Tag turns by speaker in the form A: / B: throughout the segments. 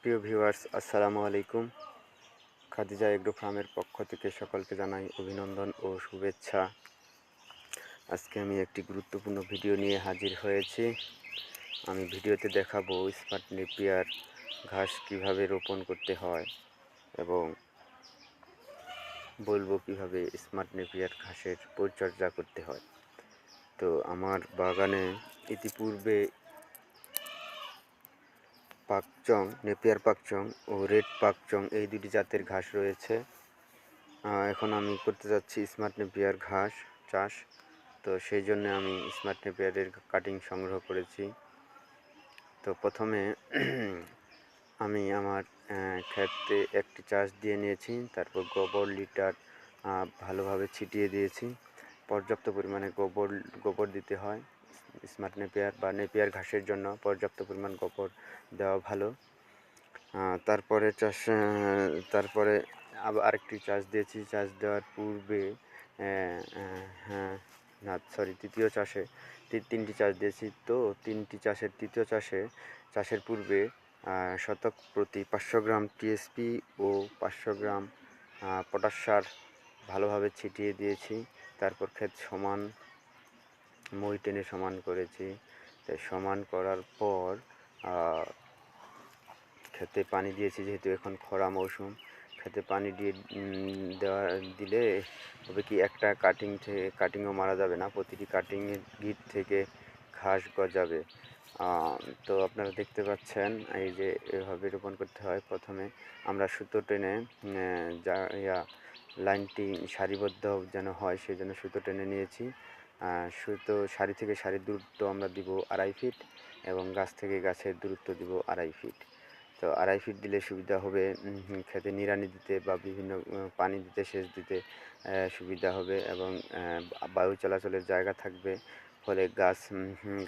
A: প্রিয় ভিউয়ার্স, আসসালামু আলাইকুম। খাদিজা এগ্রো ফার্মের পক্ষ থেকে সকলকে জানাই অভিনন্দন ও শুভেচ্ছা। আজকে আমি একটি গুরুত্বপূর্ণ ভিডিও নিয়ে হাজির হয়েছি। আমি ভিডিওতে দেখাবো স্মার্ট নেপিয়ার ঘাস কীভাবে রোপণ করতে হয় এবং বলব কীভাবে স্মার্ট নেপিয়ার ঘাসের পরিচর্যা করতে হয়। তো আমার বাগানে ইতিপূর্বে পাকচং, নেপিয়ার পাকচং ও রেড পাকচং এই দুটি জাতের ঘাস রয়েছে। এখন আমি করতে যাচ্ছি স্মার্ট নেপিয়ার ঘাস চাষ। তো সেই জন্য আমি স্মার্ট নেপিয়ারের কাটিং সংগ্রহ করেছি। তো প্রথমে আমি আমার ক্ষেতে একটি চাষ দিয়ে নিয়েছি। তারপর গোবর, লিটার ভালোভাবে ছিটিয়ে দিয়েছি। পর্যাপ্ত পরিমাণে গোবর গোবর দিতে হয়। স্মার্ট নেপিয়ার বা নেপিয়ার ঘাসের জন্য পর্যাপ্ত পরিমাণ গোবর দেওয়া ভালো। তারপরে চাষ তারপরে আবার আরেকটি চাষ দিয়েছি। চাষ দেওয়ার পূর্বে হ্যাঁ না সরি তৃতীয় চাষে তিনটি চাষ দিয়েছি। তো তিনটি চাষের, তৃতীয় চাষে, চাষের পূর্বে শতক প্রতি পাঁচশো গ্রাম টিএসপি ও পাঁচশো গ্রাম পটাশ সার ভালোভাবে ছিটিয়ে দিয়েছি। তারপর ক্ষেত সমান মই টেনে সমান করেছি। সমান করার পর খেতে পানি দিয়েছি যেহেতু এখন খরা মৌসুম। খেতে পানি দিয়ে দেওয়া, দিলে হবে কি একটা কাটিং থেকে কাটিংও মারা যাবে না, প্রতিটি কাটিংয়ের গিট থেকে ঘাস গজাবে। তো আপনারা দেখতে পাচ্ছেন এই যে এভাবে রোপণ করতে হয়। প্রথমে আমরা সুতো টেনে যা লাইনটি সারিবদ্ধ যেন হয় সেই জন্য সুতো টেনে নিয়েছি। সুতো সারি থেকে সারির দূরত্ব আমরা দিব আড়াই ফিট এবং গাছ থেকে গাছের দূরত্ব দিব আড়াই ফিট তো আড়াই ফিট দিলে সুবিধা হবে খেতে নিড়ানি দিতে বা বিভিন্ন পানি দিতে, সেচ দিতে সুবিধা হবে এবং বায়ু চলাচলের জায়গা থাকবে। ফলে গাছ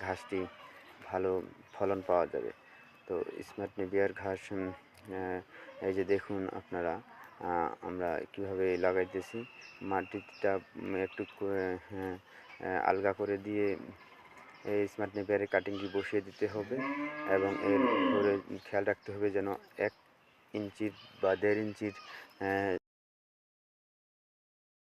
A: ঘাসটি ভালো ফলন পাওয়া যাবে। তো স্মার্ট নেপিয়ার ঘাস এই যে দেখুন আপনারা আমরা কীভাবে লাগাইতেছি? মাটিটা একটু হ্যাঁ, আলগা করে দিয়ে এই স্মার্ট নেপিয়ারের কাটিংটি বসিয়ে দিতে হবে এবং এর উপরে খেয়াল রাখতে হবে যেন এক ইঞ্চির বা দেড় ইঞ্চির